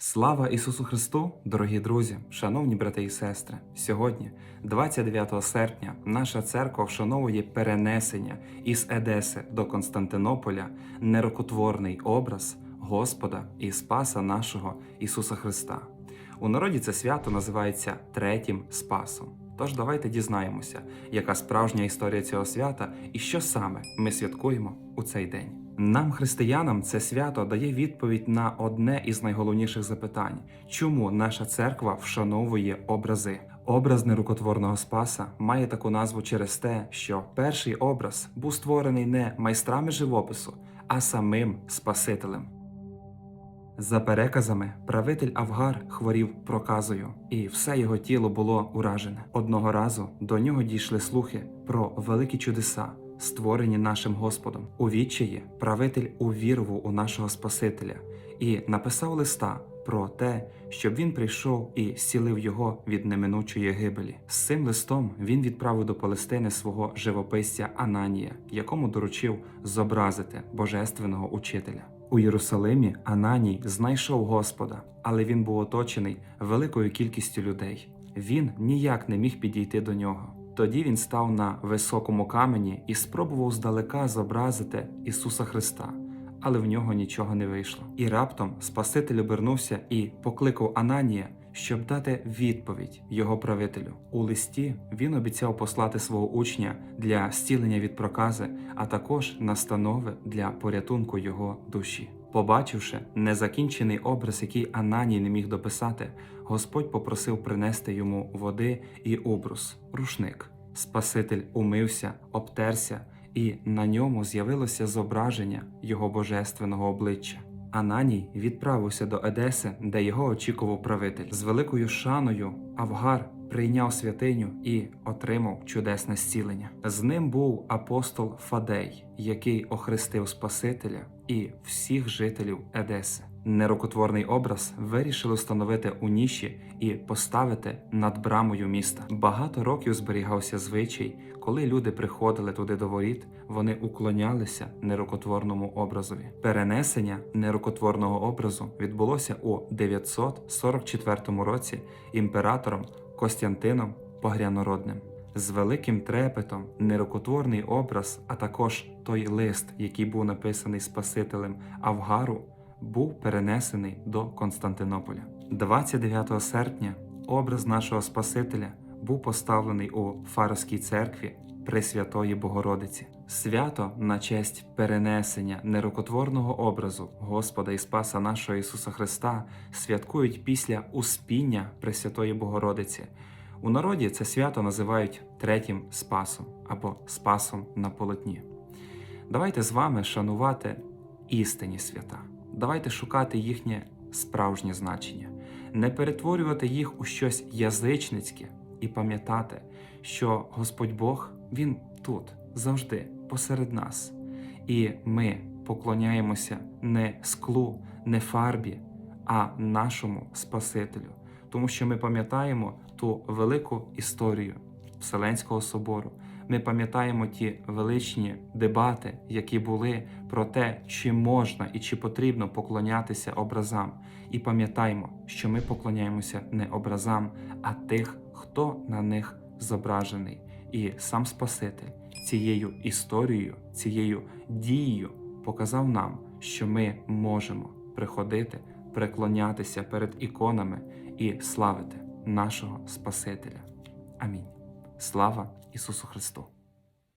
Слава Ісусу Христу, дорогі друзі, шановні брати і сестри! Сьогодні, 29 серпня, наша церква вшановує перенесення із Едеси до Константинополя нерокотворний образ Господа і Спаса нашого Ісуса Христа. У народі це свято називається Третім Спасом. Тож давайте дізнаємося, яка справжня історія цього свята і що саме ми святкуємо у цей день. Нам, християнам, це свято дає відповідь на одне із найголовніших запитань: чому наша церква вшановує образи? Образ нерукотворного Спаса має таку назву через те, що перший образ був створений не майстрами живопису, а самим Спасителем. За переказами, правитель Авгар хворів проказою, і все його тіло було уражене. Одного разу до нього дійшли слухи про великі чудеса, створені нашим Господом. У відчаї правитель увірував у нашого Спасителя і написав листа про те, щоб він прийшов і зцілив його від неминучої гибелі. З цим листом він відправив до Палестини свого живописця Ананія, якому доручив зобразити божественного учителя. У Єрусалимі Ананій знайшов Господа, але він був оточений великою кількістю людей. Він ніяк не міг підійти до нього. Тоді він став на високому камені і спробував здалека зобразити Ісуса Христа, але в нього нічого не вийшло. І раптом Спаситель обернувся і покликав Ананія, щоб дати відповідь його правителю. У листі він обіцяв послати свого учня для зцілення від прокази, а також настанови для порятунку його душі. Побачивши незакінчений образ, який Ананій не міг дописати, Господь попросив принести йому води і обрус, рушник. Спаситель умився, обтерся, і на ньому з'явилося зображення його божественного обличчя. Ананій відправився до Едеси, де його очікував правитель. З великою шаною Авгар прийняв святиню і отримав чудесне зцілення. З ним був апостол Фадей, який охрестив Спасителя і всіх жителів Едеси. Нерукотворний образ вирішили встановити у ніші і поставити над брамою міста. Багато років зберігався звичай, коли люди приходили туди до воріт, вони уклонялися нерукотворному образові. Перенесення нерукотворного образу відбулося у 944 році імператором Костянтином Погрянородним. З великим трепетом нерукотворний образ, а також той лист, який був написаний Спасителем Авгару, був перенесений до Константинополя. 29 серпня образ нашого Спасителя був поставлений у Фаровській церкві Пресвятої Богородиці. Свято на честь перенесення нерукотворного образу Господа і Спаса нашого Ісуса Христа святкують після успіння Пресвятої Богородиці. У народі це свято називають третім Спасом або Спасом на полотні. Давайте з вами шанувати істинні свята. Давайте шукати їхнє справжнє значення, не перетворювати їх у щось язичницьке і пам'ятати, що Господь Бог Він тут завжди посеред нас, і ми поклоняємося не склу, не фарбі, а нашому Спасителю, тому що ми пам'ятаємо ту велику історію Вселенського собору. Ми пам'ятаємо ті величні дебати, які були про те, чи можна і чи потрібно поклонятися образам. І пам'ятаємо, що ми поклоняємося не образам, а тих, хто на них зображений. І сам Спаситель цією історією, цією дією показав нам, що ми можемо приходити, преклонятися перед іконами і славити нашого Спасителя. Амінь. Слава Ісусу Христу!